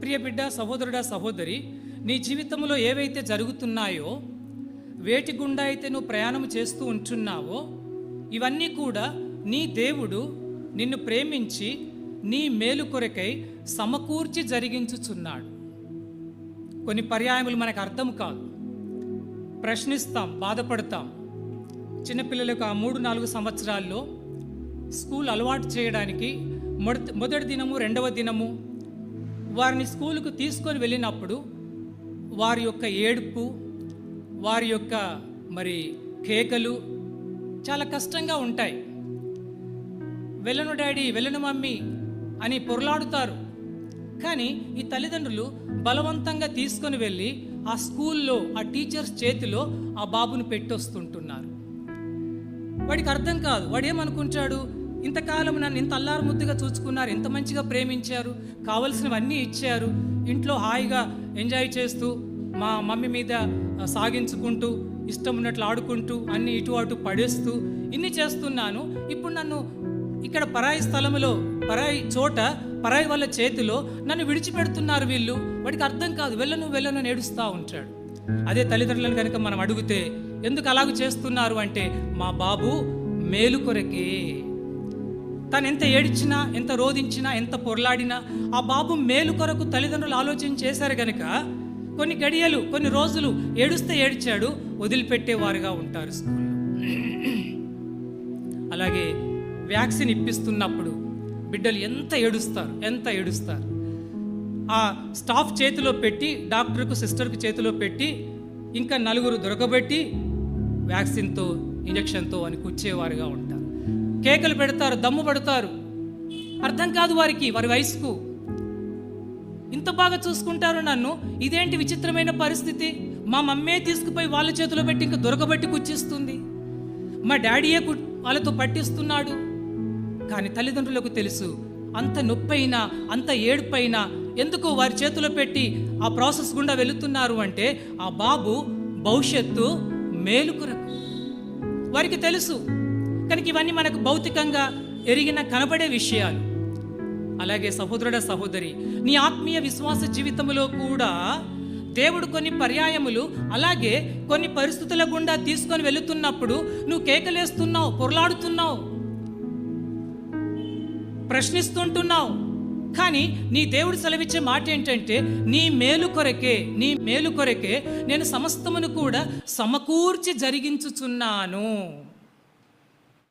ప్రియ బిడ్డ సహోదరుడా సహోదరి నీ జీవితంలో ఏవైతే జరుగుతున్నాయో వేటి గుండా అయితే నువ్వు ప్రయాణం చేస్తూ ఉంటున్నావో ఇవన్నీ కూడా నీ దేవుడు నిన్ను ప్రేమించి నీ మేలు కొరకై సమకూర్చి జరిగించుచున్నాడు. కొన్ని పర్యాయములు మనకు అర్థం కాదు. ప్రశ్నిస్తాం బాధపడతాం. చిన్నపిల్లలకు ఆ మూడు నాలుగు సంవత్సరాల్లో స్కూల్ అలవాటు చేయడానికి మొదటి మొదటి దినము రెండవ దినము వారిని స్కూలుకు తీసుకొని వెళ్ళినప్పుడు వారి యొక్క ఏడుపు వారి యొక్క మరి కేకలు చాలా కష్టంగా ఉంటాయి. వెళ్ళను డాడీ వెళ్ళను మమ్మీ అని పొరలాడుతారు. కానీ ఈ తల్లిదండ్రులు బలవంతంగా తీసుకొని వెళ్ళి ఆ స్కూల్లో ఆ టీచర్స్ చేతిలో ఆ బాబును పెట్టొస్తుంటున్నారు. వాడికి అర్థం కాదు. వాడు ఏమనుకుంటాడు ఇంతకాలం నన్ను ఇంత అల్లారు ముద్దుగా చూసుకున్నారు ఎంత మంచిగా ప్రేమించారు కావలసినవన్నీ ఇచ్చారు ఇంట్లో హాయిగా ఎంజాయ్ చేస్తూ మా మమ్మీ మీద సాగించుకుంటూ ఇష్టం ఉన్నట్లు ఆడుకుంటూ అన్ని ఇటు అటు పడేస్తూ ఇన్ని చేస్తున్నాను. ఇప్పుడు నన్ను ఇక్కడ పరాయి స్థలంలో పరాయి చోట పరాయి వాళ్ళ చేతిలో నన్ను విడిచిపెడుతున్నారు వీళ్ళు. వాడికి అర్థం కాదు వెళ్ళను వెళ్ళను నేడుస్తూ ఉంటాడు. అదే తల్లిదండ్రులను కనుక మనం అడిగితే ఎందుకు అలాగ చేస్తున్నారు అంటే మా బాబు మేలు కొరకే. తను ఎంత ఏడిచినా ఎంత రోధించినా ఎంత పొరలాడినా ఆ బాబు మేలు కొరకు తల్లిదండ్రులు ఆలోచన చేశారు కనుక కొన్ని గడియలు కొన్ని రోజులు ఏడుస్తే ఏడ్చాడు వదిలిపెట్టేవారుగా ఉంటారు స్కూల్లో. అలాగే వ్యాక్సిన్ ఇప్పిస్తున్నప్పుడు బిడ్డలు ఎంత ఏడుస్తారు ఎంత ఏడుస్తారు. ఆ స్టాఫ్ చేతిలో పెట్టి డాక్టర్కు సిస్టర్కు చేతిలో పెట్టి ఇంకా నలుగురు దొరకబెట్టి వ్యాక్సిన్తో ఇంజక్షన్తో అని కూర్చేవారుగా ఉంటారు. కేకలు పెడతారు దమ్ము పడతారు. అర్థం కాదు వారికి వారి వయసుకు. ఇంత బాగా చూసుకుంటారు నన్ను ఇదేంటి విచిత్రమైన పరిస్థితి? మా మమ్మే తీసుకుపోయి వాళ్ళ చేతిలో పెట్టి ఇంకా దొరకబెట్టి కూర్చిస్తుంది మా డాడీయే కు- వాళ్ళతో పట్టిస్తున్నాడు. కానీ తల్లిదండ్రులకు తెలుసు అంత నొప్పైనా అంత ఏడుపైనా ఎందుకు వారి చేతిలో పెట్టి ఆ ప్రాసెస్ గుండా వెళుతున్నారు అంటే ఆ బాబు భవిష్యత్తు మేలుకురకు వారికి తెలుసు కనుక ఇవన్నీ మనకు భౌతికంగా ఎరిగిన కనబడే విషయాలు. అలాగే సహోదరుడ సహోదరి నీ ఆత్మీయ విశ్వాస జీవితంలో కూడా దేవుడు కొన్ని పర్యాయములు అలాగే కొన్ని పరిస్థితుల గుండా తీసుకొని వెళుతున్నప్పుడు నువ్వు కేకలేస్తున్నావు పొరలాడుతున్నావు ప్రశ్నిస్తుంటున్నావు. కానీ నీ దేవుడు సెలవిచ్చే మాట ఏంటంటే నీ మేలు కొరకే నీ మేలు కొరకే నేను సమస్తమును కూడా సమకూర్చి జరిగించుచున్నాను.